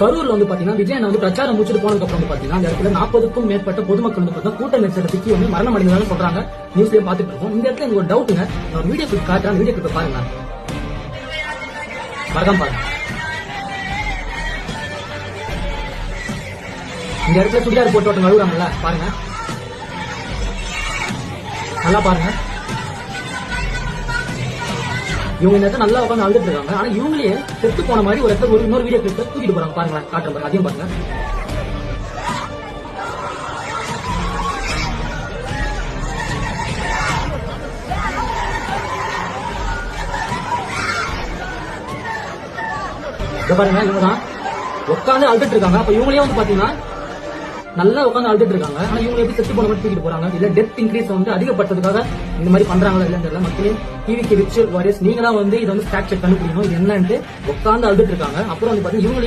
கரூர்ல வந்து பாத்தீங்கன்னா விஜயன் வந்து பிரச்சாரம் முடிச்சுட்டு போனதுக்கு அப்புறம் வந்து பாத்தீங்கன்னா அந்த இடத்துல நாற்பதுக்கும் மேற்பட்ட பொதுமக்கள் வந்து பாத்தீங்கன்னா கூட்ட நெரிசல சிக்கி வந்து மரணம் அடைந்ததாக சொல்றாங்க. நியூஸ்லயும் பாத்துட்டு இருக்கோம். இந்த இடத்துல எனக்கு ஒரு டவுட்டுங்க நான் வீடியோ கிளிப் காட்டுறேன் வீடியோ கிளிப் பாருங்க. மறக்காம பாருங்க. இந்த இடத்துல சுடிதார் போட்டு ஒருத்தவங்க அழுகுறாங்கல்ல பாருங்க. நல்லா பாருங்க. இவங்க இந்த இடத்துல நல்லா உட்காந்து அழுதுட்டு இருக்காங்க. ஆனா இவங்களே செத்து போன மாதிரி ஒரு இடத்துல ஒரு இன்னொரு வீடியோ கிளிப் தூக்கிட்டு போறாங்க. பாருங்களேன் காட்டுற பாருங்க அதையும் பாருங்க. இத பாருங்க இவங்க தான் உட்காந்து அழுதுட்டு இருக்காங்க. அப்ப இவங்களே வந்து பாத்தீங்கன்னா நல்லா உட்காந்து அழுதுட்டு இருக்காங்க. ஆனா இவங்க எப்படி செத்து போன மாதிரி தூக்கிட்டு போறாங்க? இல்ல டெத் இன்க்ரீஸ் வந்து அதிகப்பட்டதுக்காக இந்த மாதிரி பண்றாங்களா இல்லன்னு தெரியல. மக்களே டிவிக்கு ரிச் வாரியர்ஸ் நீங்க தான் வந்து இதை வந்து ஃபேக்ட் செக் கண்டுபிடிக்கணும். இது என்னன்ட்டு உட்காந்து அழுதுட்டு இருக்காங்க. அப்புறம் வந்து பாத்தீங்கன்னா இவங்க